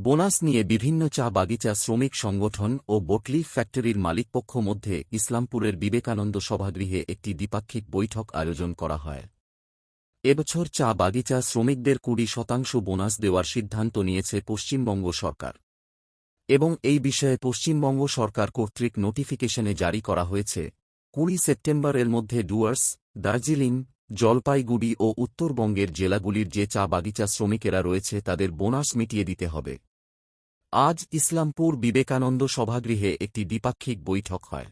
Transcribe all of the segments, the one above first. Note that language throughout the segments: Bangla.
বোনাস নিয়ে বিভিন্ন চা বাগিচা শ্রমিক সংগঠন ও বটলি ফ্যাক্টরির মালিকপক্ষ মধ্যে ইসলামপুরের বিবেকানন্দ সভাগৃহে একটি দ্বিপাক্ষিক বৈঠক আয়োজন করা হয়। এবছর চা বাগিচা শ্রমিকদের কুড়ি শতাংশ বোনাস দেওয়ার সিদ্ধান্ত নিয়েছে পশ্চিমবঙ্গ সরকার। এবং এই বিষয়ে পশ্চিমবঙ্গ সরকার কর্তৃক নোটিফিকেশনে জারি করা হয়েছে, কুড়ি সেপ্টেম্বরের মধ্যে ডুয়ার্স, দার্জিলিং, জলপাইগুড়ি ও উত্তরবঙ্গের জেলাগুলির যে চা বাগিচা শ্রমিকেরা রয়েছে তাদের বোনাস মিটিয়ে দিতে হবে। আজ ইসলামপুর বিবেকানন্দ সভাগৃহে একটি দ্বিপাক্ষিক বৈঠক হয়।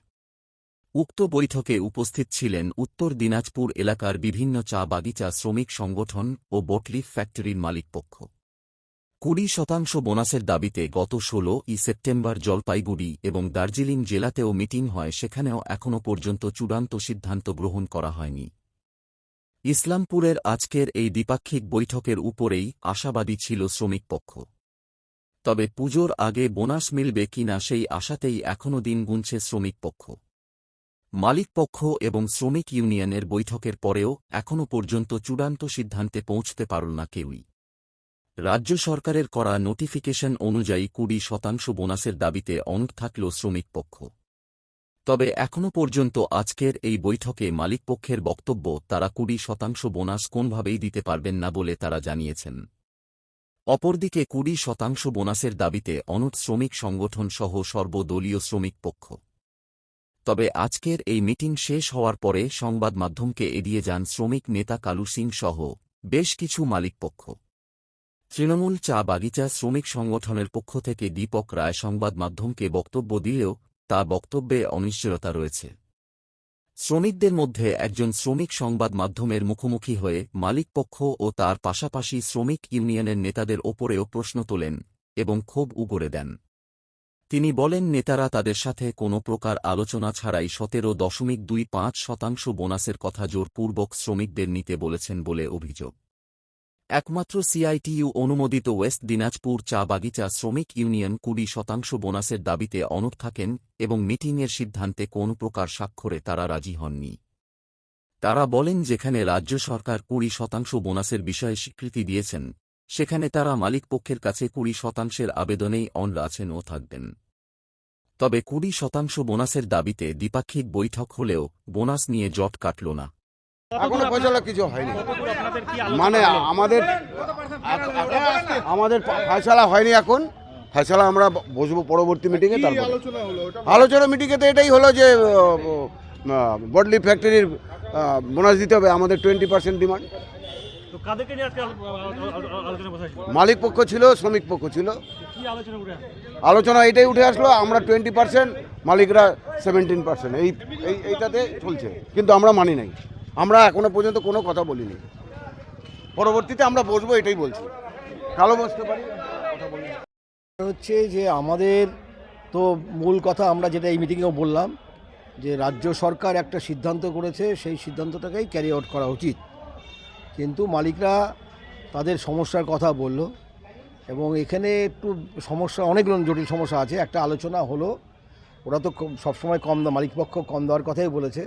উক্ত বৈঠকে উপস্থিত ছিলেন উত্তর দিনাজপুর এলাকার বিভিন্ন চা বাগিচা শ্রমিক সংগঠন ও বটলিফ ফ্যাক্টরির মালিকপক্ষ। কুড়ি শতাংশ বোনাসের দাবিতে গত ষোলো ই সেপ্টেম্বর জলপাইগুড়ি এবং দার্জিলিং জেলাতেও মিটিং হয়, সেখানেও এখনও পর্যন্ত চূড়ান্ত সিদ্ধান্ত গ্রহণ করা হয়নি। ইসলামপুরের আজকের এই দ্বিপাক্ষিক বৈঠকের উপরেই আশাবাদী ছিল শ্রমিক পক্ষ তবে পুজোর আগে বোনাস মিলবে কিনা সেই আশাতেই এখনও দিন গুনছে শ্রমিক পক্ষ। মালিকপক্ষ এবং শ্রমিক ইউনিয়নের বৈঠকের পরেও এখনও পর্যন্ত চূড়ান্ত সিদ্ধান্তে পৌঁছতে পারল না কেউই। রাজ্য সরকারের করা নোটিফিকেশন অনুযায়ী কুড়ি শতাংশ বোনাসের দাবিতে অনড় থাকল শ্রমিক পক্ষ। তবে এখনও পর্যন্ত আজকের এই বৈঠকে মালিকপক্ষের বক্তব্য, তারা কুড়ি শতাংশ বোনাস কোনভাবেই দিতে পারবেন না বলে তারা জানিয়েছেন। অপরদিকে কুড়ি শতাংশ বোনাসের দাবিতে অনট শ্রমিক সংগঠন সহ সর্বদলীয় শ্রমিক পক্ষ। তবে আজকের এই মিটিং শেষ হওয়ার পরে সংবাদ মাধ্যমকে এড়িয়ে যান শ্রমিক নেতা কালু সিং সহ বেশ কিছু মালিকপক্ষ তৃণমূল চা বাগিচা শ্রমিক সংগঠনের পক্ষ থেকে দীপক রায় সংবাদ মাধ্যমকে বক্তব্য দিলেও তা বক্তব্যে অনিশ্চয়তা রয়েছে। শ্রমিকদের মধ্যে একজন শ্রমিক সংবাদ মাধ্যমের মুখোমুখি হয়ে মালিকপক্ষ ও তার পাশাপাশি শ্রমিক ইউনিয়নের নেতাদের ওপরেও প্রশ্ন তোলেন এবং ক্ষোভ উগরে দেন। তিনি বলেন, নেতারা তাদের সাথে কোনো প্রকার আলোচনা ছাড়াই সতেরো দশমিক দুই পাঁচ শতাংশ বোনাসের কথা জোরপূর্বক শ্রমিকদের নিতে বলেছেন বলে অভিযোগ। একমাত্র সিআইটিইউ অনুমোদিত ওয়েস্ট দিনাজপুর চা বাগিচা শ্রমিক ইউনিয়ন কুড়ি শতাংশ বোনাসের দাবিতে অনড় থাকেন এবং মিটিংয়ের সিদ্ধান্তে কোন প্রকার স্বাক্ষরে তারা রাজি হননি। তারা বলেন, যেখানে রাজ্য সরকার কুড়ি শতাংশ বোনাসের বিষয়ে স্বীকৃতি দিয়েছেন, সেখানে তারা মালিকপক্ষের কাছে কুড়ি শতাংশের আবেদনেই অনড় আছেন ও থাকবেন। তবে কুড়ি শতাংশ বোনাসের দাবিতে দ্বিপাক্ষিক বৈঠক হলেও বোনাস নিয়ে জট কাটল না। এখনও ফয়সলা কিছু হয়নি। মানে আমাদের আমাদের ফয়সলা হয়নি এখন। ফয়সলা আমরা বসবো পরবর্তী মিটিংয়ে তারপর। আলোচনা মিটিংয়ে তো এটাই হলো যে বডলি ফ্যাক্টরির বোনাস দিতে হবে। আমাদের টোয়েন্টি পার্সেন্ট ডিমান্ড মালিক পক্ষ ছিল শ্রমিক পক্ষ ছিল। আলোচনা আলোচনা এটাই উঠে আসলো আমরা টোয়েন্টি পার্সেন্ট মালিকরা সেভেন্টিন পার্সেন্ট এই- এইটাতে চলছে। কিন্তু আমরা মানি নাই। আমরা এখনও পর্যন্ত কোনো কথা বলিনি। পরবর্তীতে আমরা বসবো, এটাই বলছি। কালো বসতে পারি? হচ্ছে যে আমাদের তো মূল কথা আমরা যেটা এই মিটিংয়েও বললাম, যে রাজ্য সরকার একটা সিদ্ধান্ত করেছে, সেই সিদ্ধান্তটাকেই ক্যারি আউট করা উচিত। কিন্তু মালিকরা তাদের সমস্যার কথা বলল, এবং এখানে একটু সমস্যা, অনেকগুলো জটিল সমস্যা আছে। একটা আলোচনা হলো, ওরা তো সবসময় কম, মালিকপক্ষ কম দেওয়ার কথাই বলেছে।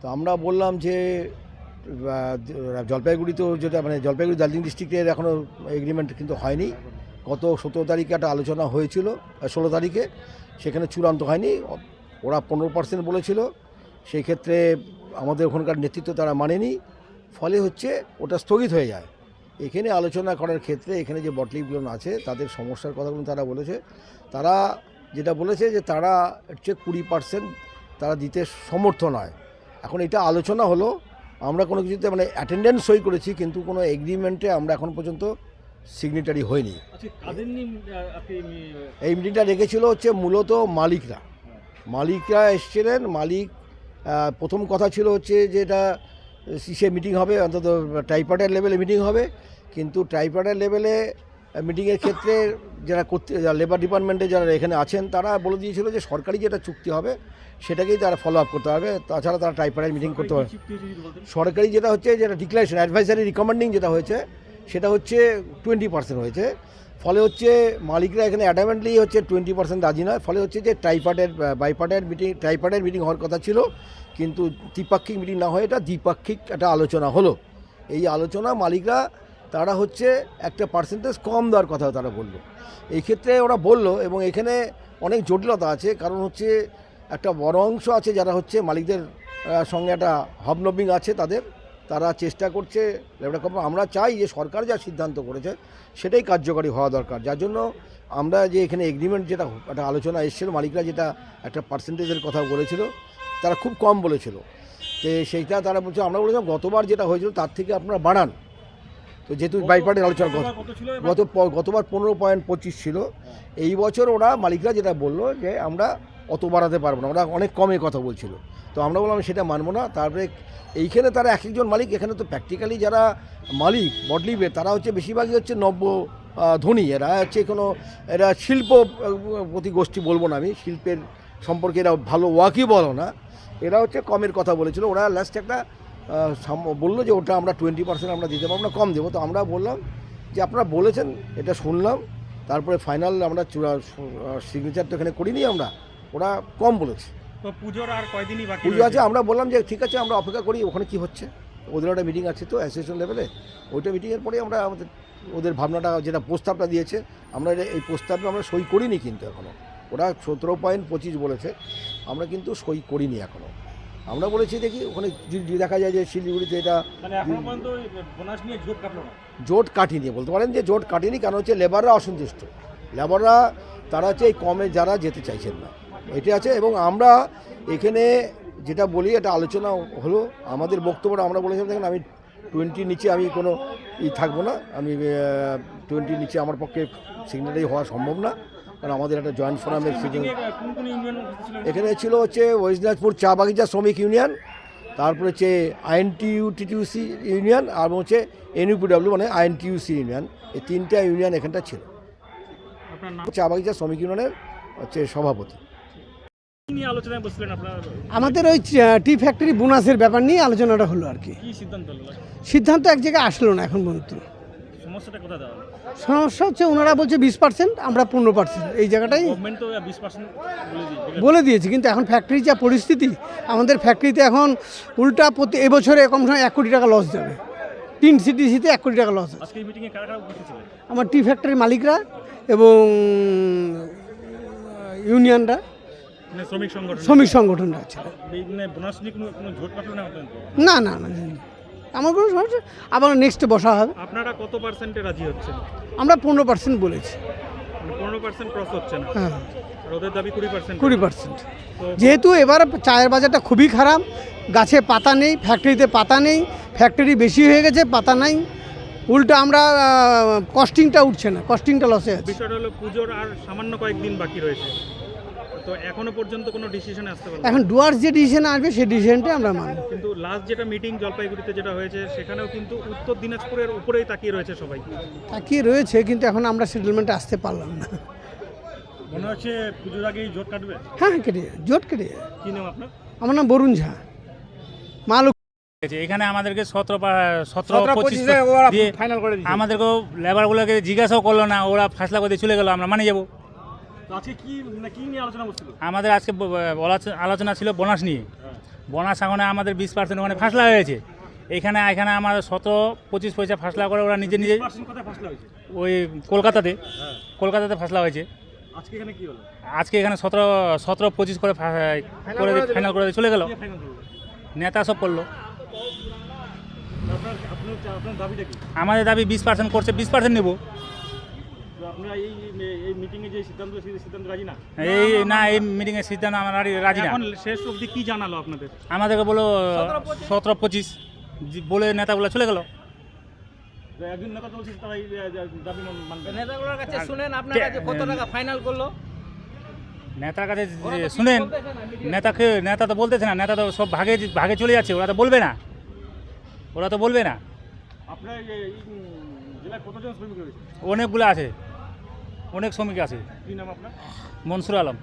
তো আমরা বললাম যে জলপাইগুড়িতেও যেটা মানে জলপাইগুড়ি দার্জিলিং ডিস্ট্রিক্টের এখনও এগ্রিমেন্ট কিন্তু হয়নি। গত সতেরো তারিখে একটা আলোচনা হয়েছিল ষোলো তারিখে, সেখানে চূড়ান্ত হয়নি। ওরা পনেরো পার্সেন্ট বলেছিল, সেই ক্ষেত্রে আমাদের ওখানকার নেতৃত্ব তারা মানেনি। ফলে হচ্ছে ওটা স্থগিত হয়ে যায়। এখানে আলোচনা করার ক্ষেত্রে এখানে যে বটলিগুলো আছে, তাদের সমস্যার কথাগুলো তারা বলেছে। তারা যেটা বলেছে যে তারা হচ্ছে কুড়ি পার্সেন্ট তারা দিতে সমর্থ নয়। এখন এটা আলোচনা হলো। আমরা কোনো কিছুতে মানে অ্যাটেন্ডেন্স সই করেছি কিন্তু কোনো এগ্রিমেন্টে আমরা এখন পর্যন্ত সিগনেটারি হয়নি আচ্ছা এই মিটিংটা রেখেছিল হচ্ছে মূলত মালিকরা। মালিকরা এসেছিলেন মালিক প্রথম কথা ছিল হচ্ছে যে এটা সে মিটিং হবে অন্তত টাইপার্টের লেভেলে মিটিং হবে। কিন্তু টাইপার্টের লেভেলে মিটিংয়ের ক্ষেত্রে যারা করতে লেবার ডিপার্টমেন্টে যারা এখানে আছেন তারা বলে দিয়েছিল যে সরকারি যেটা চুক্তি হবে সেটাকেই তারা ফলো আপ করতে হবে। তাছাড়া তারা টাইপার্টের মিটিং করতে পারবে সরকারি যেটা হচ্ছে যেটা ডিক্লারেশন অ্যাডভাইসারি রিকমেন্ডিং যেটা হয়েছে সেটা হচ্ছে টোয়েন্টি পার্সেন্ট হয়েছে। ফলে হচ্ছে মালিকরা এখানে অ্যাডামেন্টলি হচ্ছে টোয়েন্টি পার্সেন্ট রাজি নয়। ফলে হচ্ছে যে ট্রাইপার্টের বাইপার্টের মিটিং ট্রাইপার্টের মিটিং হওয়ার কথা ছিল কিন্তু দ্বিপাক্ষিক মিটিং না হয়ে এটা দ্বিপাক্ষিক একটা আলোচনা হলো। এই আলোচনা মালিকরা তারা হচ্ছে একটা পার্সেন্টেজ কম দেওয়ার কথা তারা বলল। এই ক্ষেত্রে ওরা বলল এবং এখানে অনেক জটিলতা আছে, কারণ হচ্ছে একটা বড় অংশ আছে যারা হচ্ছে মালিকদের সঙ্গে একটা হবনবিং আছে তাদের, তারা চেষ্টা করছে আমরা চাই যে সরকার যা সিদ্ধান্ত করেছে সেটাই কার্যকরী হওয়া দরকার। যার জন্য আমরা যে এখানে এগ্রিমেন্ট যেটা একটা আলোচনা এসেছিল, মালিকরা যেটা একটা পার্সেন্টেজের কথা বলেছিল, তারা খুব কম বলেছিল। তো সেইটা তারা বলছে, আমরা বলেছিলাম গতবার যেটা হয়েছিল তার থেকে আপনারা বাড়ান। তো যেহেতু বাইপার্টের আলোচনা গত- কত গত প- গতবার পনেরো পয়েন্ট পঁচিশ ছিল। এই বছর ওরা মালিকরা যেটা বলল যে আমরা অত বাড়াতে পারব না ওরা অনেক কমে কথা বলছিল। তো আমরা বললাম সেটা মানবো না তারপরে এইখানে তারা এক একজন মালিক এখানে তো প্র্যাকটিক্যালি যারা মালিক বডলিবে তারা হচ্ছে বেশিরভাগই হচ্ছে নব্য ধনী। এরা হচ্ছে কোনো এরা শিল্প প্রতি গোষ্ঠী বলব না আমি শিল্পের সম্পর্কে এরা ভালো ওয়াকি বলো না। এরা হচ্ছে কমের কথা বলেছিল। ওরা লাস্ট একটা বলল যে ওটা আমরা টোয়েন্টি পার্সেন্ট আমরা দিতে পারব না কম দেবো। তো আমরা বললাম যে আপনারা বলেছেন এটা শুনলাম। তারপরে ফাইনাল আমরা সিগনেচার তো এখানে করিনি আমরা ওরা কম বলেছে। তো পুজোর আর কয়দিনই বাকি পুজো আছে আমরা বললাম যে ঠিক আছে আমরা অপেক্ষা করি ওখানে কি হচ্ছে। ওদের একটা মিটিং আছে তো অ্যাসোসিয়েশন লেভেলে ওইটা মিটিংয়ের পরে আমরা আমাদের ওদের ভাবনাটা যেটা প্রস্তাবটা দিয়েছে আমরা এই প্রস্তাবে আমরা সই করিনি কিন্তু এখনও ওরা সতেরো পয়েন্ট পঁচিশ বলেছে আমরা কিন্তু সই করিনি এখনও আমরা বলেছি দেখি ওখানে দেখা যায় যে শিলিগুড়িতে এটা মানে জোট কাটিনি বলতে পারেন যে জোট কাটিনি কারণ হচ্ছে লেবাররা অসন্তুষ্ট। লেবাররা তারা হচ্ছে এই কমে যারা যেতে চাইছেন না। এটি আছে এবং আমরা এখানে যেটা বলি এটা আলোচনা হলো আমাদের বক্তব্যটা আমরা বলেছিলাম দেখেন আমি টোয়েন্টি নিচে আমি কোনো ই থাকব না আমি টোয়েন্টি নিচে আমার পক্ষে সিগনেটারি হওয়া সম্ভব না। কারণ আমাদের একটা জয়েন্ট ফোরামের ছিল এখানে ছিল হচ্ছে ওয়েস্ট দিনাজপুর চা বাগিচা শ্রমিক ইউনিয়ন তারপরে হচ্ছে আইএনটিউটিটিউসি ইউনিয়ন আর হচ্ছে এনইউপিডব্লিউ মানে আইএনটিউসি ইউনিয়ন এই তিনটা ইউনিয়ন এখানটা ছিল। চা বাগিচা শ্রমিক ইউনিয়নের হচ্ছে সভাপতি। কি নিয়ে আলোচনায় বসছিলেন আপনারা? আমাদের ওই টি ফ্যাক্টরি বোনাসের ব্যাপার নিয়ে আলোচনাটা হলো আর কি। সিদ্ধান্ত এক জায়গায় আসলো না এখন পর্যন্ত। সমস্যাটা কোথায় দেওয়া সমস্যা হচ্ছে ওনারা বলছে বিশ পার্সেন্ট আমরা পনেরো পার্সেন্ট। এই জায়গাটাই গভর্নমেন্ট তো বিশ পার্সেন্ট বলে দিয়েছে কিন্তু এখন ফ্যাক্টরির যা পরিস্থিতি আমাদের ফ্যাক্টরিতে এখন উল্টা প্রতি এবছরে কম সময় এক কোটি টাকা লস যাবে। তিন সিটিসিতে এক কোটি টাকা লস আছে। আজকে মিটিংয়ে কারা কারা উপস্থিত ছিলেন? আমার টি ফ্যাক্টরির মালিকরা এবং ইউনিয়নরা মানে শ্রমিক সংগঠন। শ্রমিক সংগঠনরা এই মানে বোনাস নিয়ে কোনো জোট না না না। আমার কোনো সমস্যা। আবার নেক্সট বসা হবে। আপনারা কত পার্সেন্টে রাজি হচ্ছেন? আমরা পনেরো পার্সেন্ট বলেছি। মানে পনেরো পার্সেন্ট ক্রস হচ্ছে না। হ্যাঁ। আর দাবি কুড়ি পার্সেন্ট। কুড়ি পার্সেন্ট। যেহেতু এবার চায়ের বাজারটা খুবই খারাপ গাছে পাতা নেই ফ্যাক্টরিতে পাতা নেই ফ্যাক্টরি বেশি হয়ে গেছে পাতা নাই। উল্টো আমরা কস্টিংটা উঠছে না কস্টিংটা লসে আছে। বিষয়টা হলো পুজোর আর সামান্য কয়েকদিন বাকি রয়েছে। তো এখনও পর্যন্ত কোনো ডিসিশনে আসতে পারবে না। এখন ডুয়ার্স যে ডিসিশন আসবে সেই ডিসিশনটাই আমরা মানব। কিন্তু লাস্ট যেটা মিটিং জলপাইগুড়িতে যেটা হয়েছে সেখানেও কিন্তু উত্তর দিনাজপুরের উপরেই তাকিয়ে রয়েছে সবাই। তাকিয়ে রয়েছে কিন্তু এখন আমরা সেটেলমেন্টে আসতে পারলাম না। মনে হচ্ছে পুজোর আগেই জোট কাটবে? হ্যাঁ কেটে যায়, জোট কেটে। কি নাম আপনার? আমার নাম বরুণ ঝা। মালু। এখানে আমাদেরকে সতেরো সতেরো পঁচিশ দিয়ে ফাইনাল আমাদেরকেও লেবারগুলোকে জিজ্ঞাসাও করল না ওরা ফাসলা করে চলে গেলো আমরা মানে যাব। আমাদের আজকে আলোচনা ছিল বোনাস নিয়ে। বোনাস এখন আমাদের বিশ পার্সেন্ট ওখানে ফাসলা হয়েছে। এখানে এখানে আমাদের সতেরো পঁচিশ পয়সা ফাসলা করে ওরা নিজে নিজে ওই কলকাতাতে। কলকাতাতে ফাসলা হয়েছে। আজকে এখানে সতেরো সতেরো পঁচিশ করে করে ফাইনাল করে চলে গেলো। নেতা সব করল। আমাদের দাবি বিশ পার্সেন্ট করছে বিশ পার্সেন্ট নেব। আপনারা এই এই মিটিংয়ে যে সিদ্ধান্ত সিদ্ধান্ত রাজি না? এই না এই সিদ্ধান্ত আমরা রাজি- না। এখন শেষ অবধি কি জানালো আপনাদের? আমাদেরকে বলো সতেরো পঁচিশ। বলে নেতাগুলো চলে গেল। একজন নেতা তো তারা এই যে- যে দাবি মানবে। না। নেতাগুলোর কাছে শুনেন আপনার কাছে কত টাকা ফাইনাল করল? নেতার কাছে শুনেন নেতাকে নেতা তো বলতেছে না নেতা তো সব ভাগে ভাগে চলে যাচ্ছে ওরা তো বলবে না। ওরা তো বলবে না। আপনার এই এই, জেলায় কতজন শ্রমিক রয়েছে? অনেকগুলো আছে। অনেক শ্রমিক আছে। কি নাম আপনার? মনসুর আলম।